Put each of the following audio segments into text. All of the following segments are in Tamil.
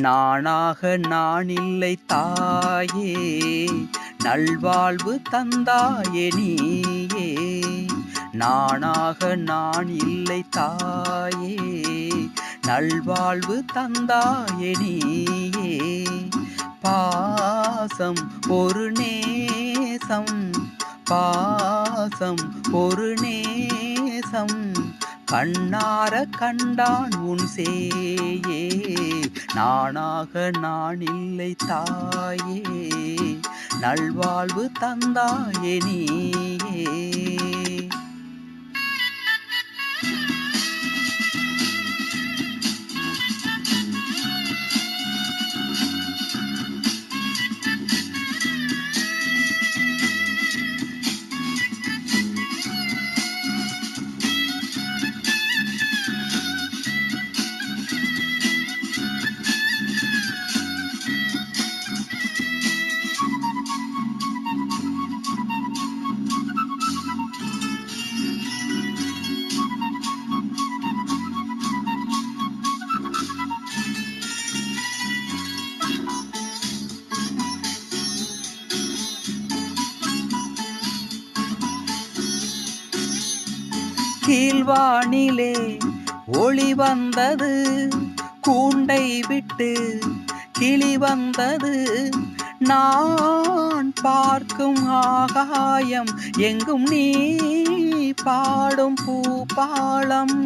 நானாக நான் இல்லை தாயே நல்வாழ்வு தந்தாயே நீயே. நானாக நான் இல்லை தாயே நல்வாழ்வு தந்தாயே நீயே. பாசம் ஒரு நேசம் பாசம் ஒரு நேசம். கண்ணார கண்டான் உன் சேயே. நானாக நான் இல்லை தாயே. நல்வாழ்வு தந்தாயே நீயே. கீழ்வானிலே ஒளி வந்தது. கூண்டை விட்டு கிளி வந்தது. நான் பார்க்கும் ஆகாயம் எங்கும் நீ பாடும் பூபாலம்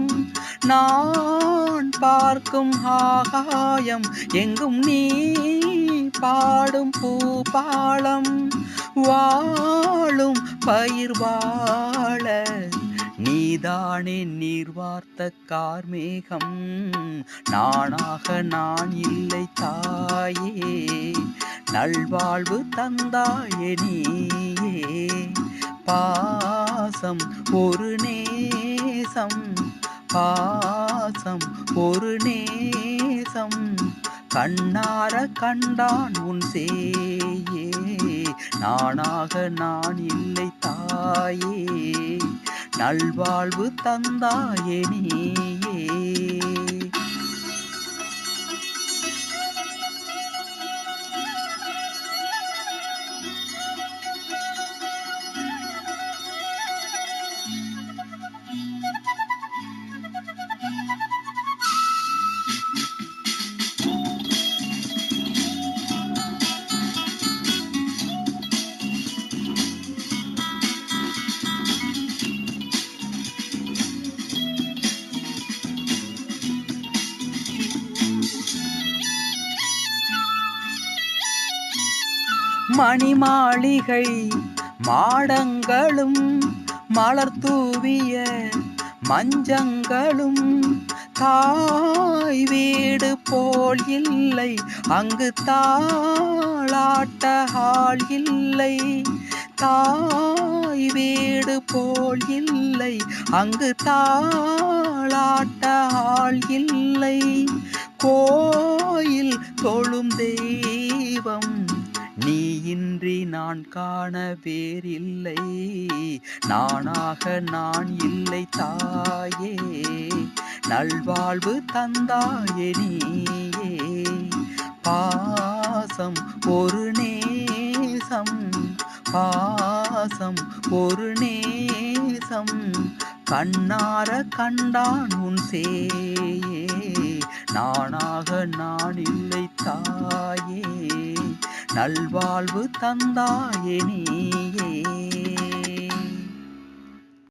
நான் பார்க்கும் ஆகாயம் எங்கும் நீ பாடும் பூபாலம் வாழும் பயிர் வாழ நீதானே நீர்வார்த்த கார்மேகம். நானாக நான் இல்லை தாயே. நல்வாழ்வு தந்தாயே நீயே. பாசம் ஒரு நேசம். பாசம் ஒரு நேசம். கண்ணார கண்டான் உன் சேயே. நானாக நான் இல்லை தாயே. நல்வாழ்வு தந்தாயே நீயே. மணிமாளிகை மாடங்களும் மலர் தூவிய மஞ்சங்களும் தாய் வீடு போல் இல்லை அங்கு தாளாட்ட ஆள் இல்லை. தாய் வீடு போல் இல்லை அங்கு தாளாட்ட ஆள் இல்லை. கோயில் தொழும் தெய்வம் நீ இன்றி நான் காண வேறில்லை. நானாக நான் இல்லை தாயே. நல்வாழ்வு தந்தாயே நீயே. பாசம் ஒரு நேசம். பாசம் ஒரு நேசம். கண்ணார கண்டான் உன் சேயே. நானாக நான் இல்லை தாயே. நல்வாழ்வு தந்தாயே நீயே.